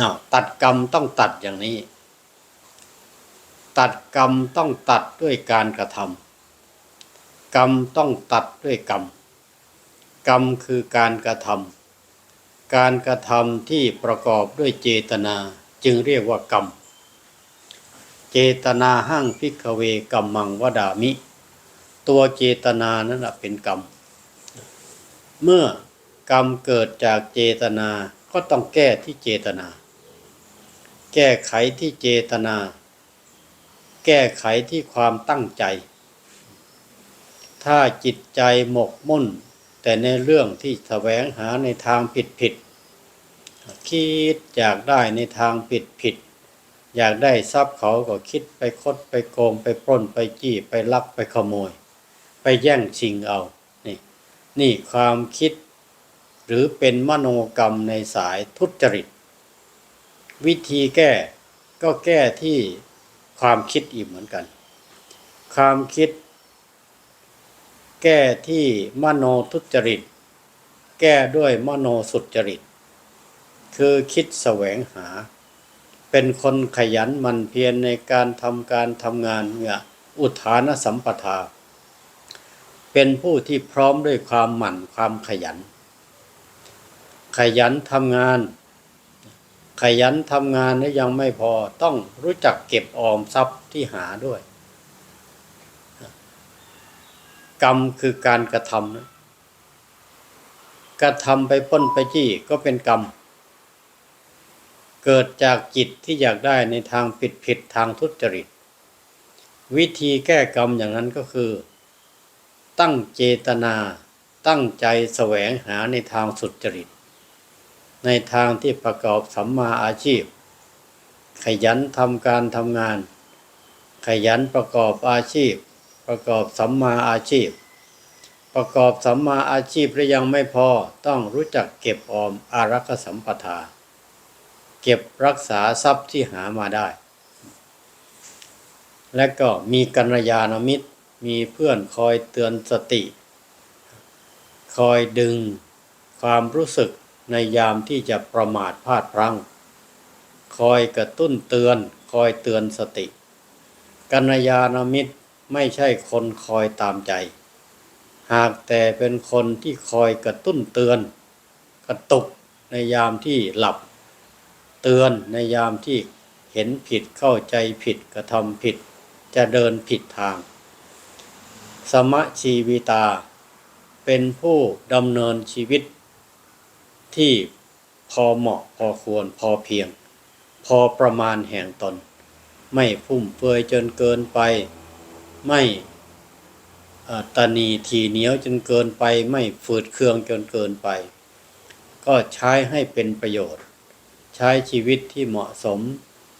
อ้าวตัดกรรมต้องตัดอย่างนี้ ตัดกรรมต้องตัดด้วยการกระทำกรรมต้องตัดด้วยกรรม กรรมคือการกระทำการกระทำที่ประกอบด้วยเจตนาจึงเรียกว่ากรรม เจตนาหั่งพิกเวกัมมังวดามิ ตัวเจตนานั่นเป็นกรรม เมื่อกรรมเกิดจากเจตนา ก็ต้องแก้ที่เจตนา แก้ไขที่เจตนา แก้ไขที่ความตั้งใจ ถ้าจิตใจหมกมุ่น แต่ในเรื่องที่แสวงหาในทางผิดผิดคิดอยากได้ในทางผิดผิด อยากได้ทรัพย์เขาก็คิดไปคดไปโกงไปปล้นไปจี้ไปลักไปขโมย ไปแย่งชิงเอา นี่นี่ความคิด หรือเป็นมโนกรรมในสายทุจริต วิธีแก้ก็แก้ที่ความคิดอีกเหมือนกัน ความคิด แก้ที่มโนทุจริต แก้ด้วยมโนสุจริต คือคิดแสวงหา เป็นคนขยันหมันเพียรในการทำการทำงานเนี่ยอุทานสัมปทา เป็นผู้ที่พร้อมด้วยความหมั่นความขยัน ขยันทำงาน ขยันทำงานแล้วยังไม่พอต้องรู้จักเก็บออมทรัพย์ที่หาด้วย กรรมคือการกระทำนะกระทำไปป้นไปจี้ก็เป็นกรรม เกิดจากจิตที่อยากได้ในทางผิดผิดทางทุจริต วิธีแก้กรรมอย่างนั้นก็คือ ตั้งเจตนาตั้งใจแสวงหาในทางสุจริต ในทางที่ประกอบสัมมาอาชีพ ขยันทำการทำงาน ขยันประกอบอาชีพ ประกอบสัมมาอาชีพ ประกอบสัมมาอาชีพแล้วยังไม่พอต้องรู้จักเก็บออมอารักขสัมปทา เก็บรักษาทรัพย์ที่หามาได้ และก็มีกัลยาณมิตรมีเพื่อนคอยเตือนสติ คอยดึงความรู้สึก ในยามที่จะประมาทพลาดพลั้ง คอยกระตุ้นเตือน คอยเตือนสติ กัลยาณมิตรไม่ใช่คนคอยตามใจ หากแต่เป็นคนที่คอยกระตุ้นเตือน กระตุกในยามที่หลับ เตือนในยามที่เห็นผิดเข้าใจผิดกระทำผิด จะเดินผิดทาง สมะชีวิตา เป็นผู้ดำเนินชีวิต ที่พอเหมาะพอควรพอเพียง พอประมาณแห่งตน ไม่ฟุ่มเฟือยจนเกินไป ไม่ตนีทีเหนียวจนเกินไป ไม่ฝืดเคืองจนเกินไป ก็ใช้ให้เป็นประโยชน์ ใช้ชีวิตที่เหมาะสม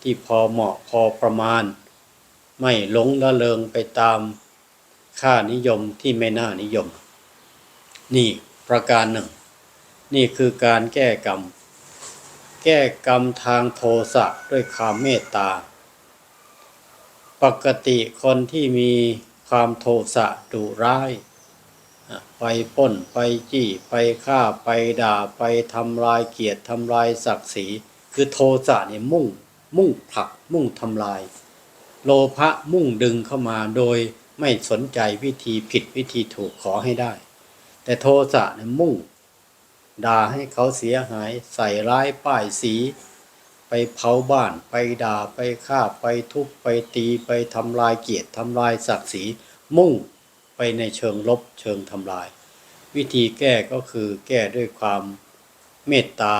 ที่พอเหมาะพอประมาณ ไม่หลงละเลงไปตามค่านิยมที่ไม่น่านิยม นี่ประการหนึ่ง นี่คือการแก้กรรม แก้กรรมทางโทสะด้วยความเมตตา ปกติคนที่มีความโทสะดุร้าย ไปป้นไปจี้ไปฆ่าไปด่าไปทำลายเกียรติทำลายศักดิ์ศรีคือโทสะเนี่ยมุ่งมุ่งผลักมุ่งทำลาย โลภะมุ่งดึงเข้ามาโดยไม่สนใจวิธีผิดวิธีถูกขอให้ได้ แต่โทสะเนี่ยมุ่ง ด่าให้เขาเสียหาย ใส่ร้ายป้ายสี ไปเผาบ้าน ไปด่าไปฆ่าไปทุบไปตีไปทำลายเกียรติทำลายศักดิ์ศรีมุ่งไปในเชิงลบเชิงทำลาย วิธีแก้ก็คือแก้ด้วยความเมตตา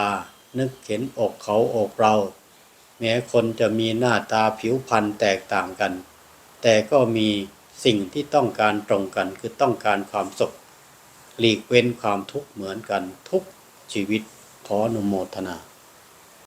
นึกเห็นอกเขาอกเรา แม้คนจะมีหน้าตาผิวพรรณแตกต่างกัน แต่ก็มีสิ่งที่ต้องการตรงกันคือต้องการความสุข หลีกเว้นความทุกข์เหมือนกันทุกชีวิตขออนุโมทนา